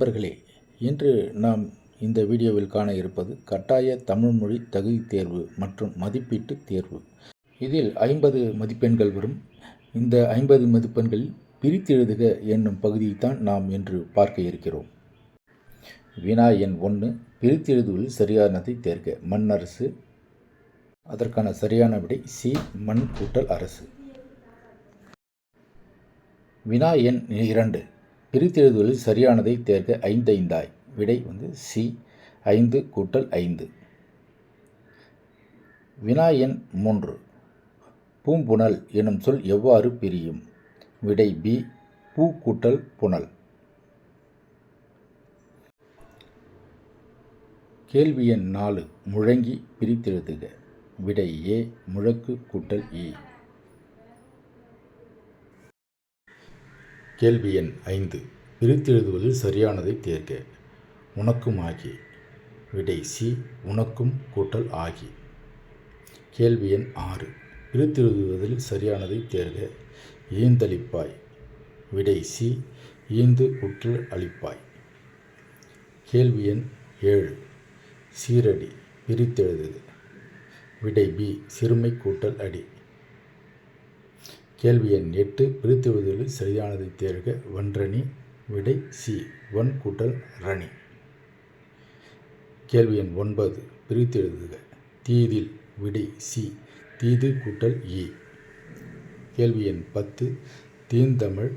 நண்பர்களே இன்று நாம் இந்த வீடியோவில் காண இருப்பது கட்டாய தமிழ் மொழி தகுதி தேர்வு மற்றும் மதிப்பீட்டு தேர்வு. இதில் ஐம்பது மதிப்பெண்கள் வரும். இந்த ஐம்பது மதிப்பெண்களில் பிரித்தெழுதுக என்னும் பகுதியைத்தான் நாம் இன்று பார்க்க இருக்கிறோம். வினா எண் ஒன்று பிரித்தெழுதுவதில் சரியானதை தேர்க. மண் அரசு அதற்கான சரியான விடை சி மண் கூட்டல் அரசு. வினா எண் இரண்டு பிரித்தெழுதுவதில் சரியானதை தேர்க ஐந்தைந்தாய். விடை வந்து சி. ஐந்து கூட்டல் ஐந்து. வினா எண் மூன்று. பூம்புணல் எனும் சொல் எவ்வாறு பிரியும்? விடை பி. பூ கூட்டல் புனல். கேள்வி எண் நாலு. முழங்கி பிரித்தெழுதுக. விடை ஏ. முழக்கு கூட்டல் இ கேள்வி எண் ஐந்து. பிரித்தெழுதுவதில் சரியானதை தேர்க. உனக்கும் ஆகி. விடை சி. உனக்கும் கூட்டல் ஆகி. கேள்வி எண் ஆறு. பிரித்தெழுதுவதில் சரியானதை தேர்க. ஈந்தளிப்பாய் விடை சி. ஈந்து கூட்டல் அளிப்பாய். கேள்வி எண் ஏழு. சீரடி. பிரித்தெழுதுக விடை பி. சிறுமை கூட்டல் அடி. கேள்வி எண் எட்டு பிரித்துவதில் சரியானதை தேர்க. வன்றணி விடை சி ஒன் கூட்டல் ரணி. கேள்வி எண் ஒன்பது பிரித்தெழுதுக தீதில் விடை சி தீது கூட்டல் இ. கேள்வி எண் பத்து தீந்தமிழ்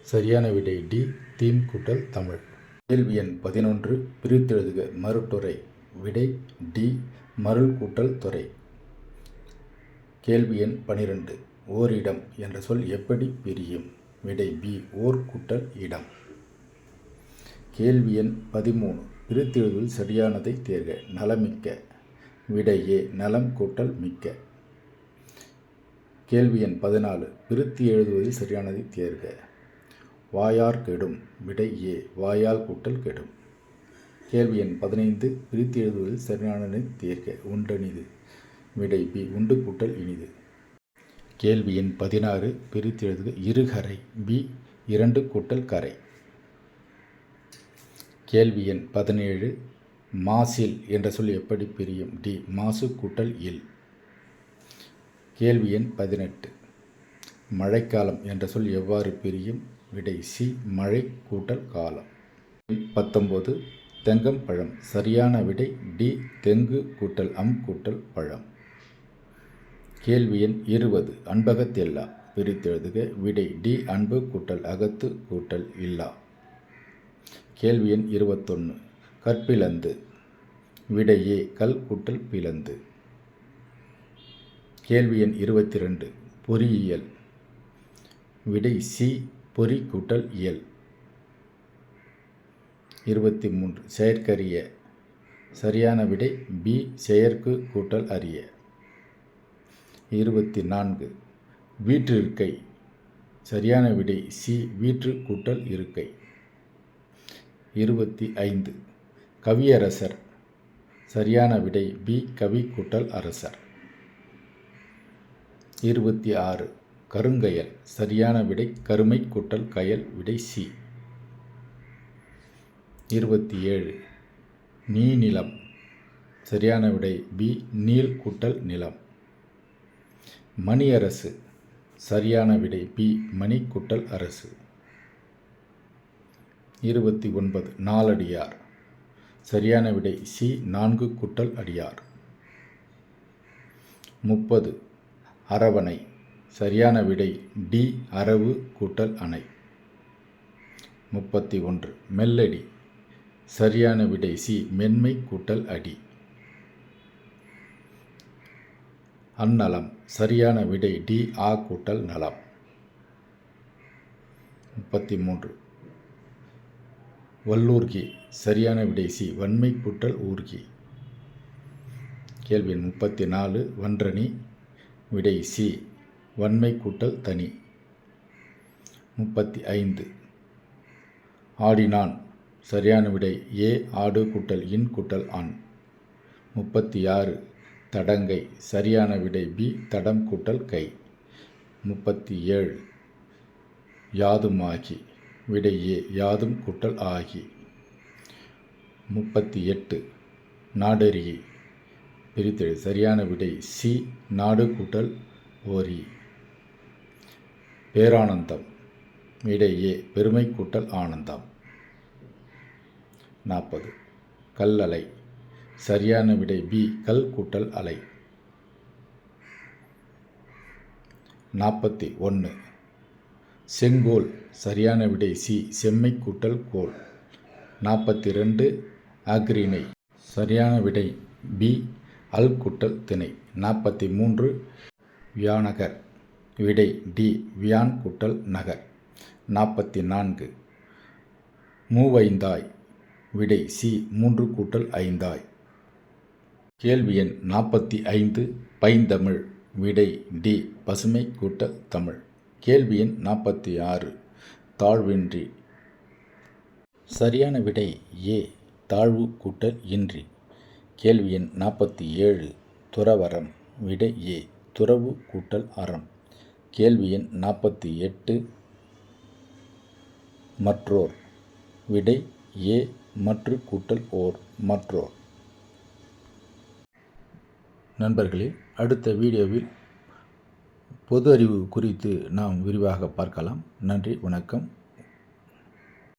சரியான விடை டி தீம் கூட்டல் தமிழ். கேள்வி எண் பதினொன்று பிரித்தெழுதுக மறுட்டுரை விடை டி மருள் கூட்டல் துறை. கேள்வி எண் பனிரெண்டு ஓரிடம் என்ற சொல் எப்படி பிரியும்? விடை பி ஓர் கூட்டல் இடம். கேள்வி எண் பதிமூணு. பிரித்தெழுதுவில் சரியானதை தேர்க. நலமிக்க. விடை ஏ நலம் கூட்டல் மிக்க. கேள்வி எண் பதினாலு. பிரித்தி எழுதுவதில் சரியானதை தேர்க. வாயார் கெடும். விடை ஏ வாயால் கூட்டல் கெடும். கேள்வி எண் பதினைந்து. பிரித்து எழுதுவதில் சரியானதை தேர்க. உண்டனிது. விடை பி உண்டு கூட்டல் இனிது. கேள்வி எண் பதினாறு பிரித்து எழுதுக. இருகரை பி இரண்டு கூட்டல் கரை. கேள்வி எண் பதினேழு மாசில் என்ற சொல் எப்படி பிரியும்? டி மாசு கூட்டல் இல். கேள்வி எண் பதினெட்டு மழைக்காலம் என்ற சொல் எவ்வாறு பிரியும்? விடை சி மழை கூட்டல் காலம். பத்தொம்போது தெங்கம் பழம் சரியான விடை டி தெங்கு கூட்டல் அம் கூட்டல் பழம். கேள்வி எண் இருபது. அன்பகத்தெல்லா பிரித்தெழுதுக. விடை டி. அன்பு கூட்டல் அகத்து கூட்டல் இல்லா. கேள்வி எண் இருபத்தொன்று கற்பிலந்து. விடை ஏ. கல் கூட்டல் பிளந்து கேள்வி எண் இருபத்தி ரெண்டு பொறியியல். விடை சி. பொறி கூட்டல் இயல். இருபத்தி மூன்று செயற்கரிய. சரியான விடை பி. செயற்கு கூட்டல் அறிய இருபத்தி நான்கு. வீற்றிருக்கை சரியான விடை சி. வீற்று கூட்டல் இருக்கை. இருபத்தி ஐந்து. கவியரசர். சரியான விடை பி. கவி கூட்டல் அரசர். இருபத்தி ஆறு. கருங்கயல். சரியான விடை கருமை கூட்டல் கயல் விடை சி. இருபத்தி ஏழு. நீ நிலம். சரியான விடை பி. நீல் கூட்டல் நிலம். மணியரசு. சரியான விடை பி. மணி கூட்டல் அரசு. இருபத்தி ஒன்பது நாலடியார். சரியான விடை சி. நான்கு கூட்டல் அடியார். முப்பது அரவணை. சரியான விடை டி. அரவு கூட்டல் அணை. முப்பத்தி ஒன்று மெல்லடி. சரியான விடை சி. மென்மை கூட்டல் அடி. அந்நலம். சரியான விடை டி. ஆ. கூட்டல் நலம். முப்பத்தி மூன்று வல்லூர்கி சரியான விடை சி. வன்மை கூட்டல் ஊர்கி கேள்வி முப்பத்தி நாலு வன்றணி. விடை சி. வன்மை கூட்டல் தனி. முப்பத்தி ஐந்து ஆடினான். சரியான விடை ஏ. ஆடு கூட்டல் இன் கூட்டல் ஆண். முப்பத்தி ஆறு தடங்கை. சரியான விடை பி தடம் கூட்டல் கை. முப்பத்தி ஏழு. யாதுமாகி விடை ஏ யாதும் கூட்டல் ஆகி. முப்பத்தி எட்டு. நாடறியை பிரித்தெழு. சரியான விடை சி நாடு கூட்டல் ஓரி. பேரானந்தம். விடை ஏ பெருமை கூட்டல் ஆனந்தம். நாற்பது. கல்லலை. சரியான விடை பி கல் கூட்டல் அலை. நாற்பத்தி ஒன்று செங்கோல் சரியான விடை சி செம்மை கூட்டல் கோல். நாற்பத்தி ரெண்டு அக்ரிணை சரியான விடை பி அல் கூட்டல் திணை. நாற்பத்தி மூன்று வியானகர். விடை டி வியான் கூட்டல் நகர். நாற்பத்தி நான்கு மூவைந்தாய். விடை சி மூன்று கூட்டல் ஐந்தாய். கேள்வி எண் நாற்பத்தி ஐந்து பைந்தமிழ் விடை டி பசுமை கூட்ட தமிழ். கேள்வி எண் நாற்பத்தி ஆறு தாழ்வின்றி. சரியான விடை ஏ தாழ்வு கூட்டல் இன்றி. கேள்வி எண் நாற்பத்தி ஏழு துறவரம் விடை ஏ துறவு கூட்டல் அறம். கேள்வி எண் நாற்பத்தி எட்டு மற்றோர். விடை ஏ மற்று கூட்டல் ஓர் மற்றோர். நண்பர்களே அடுத்த வீடியோவில் பொது அறிவு குறித்து நாம் விரிவாக பார்க்கலாம். நன்றி வணக்கம்.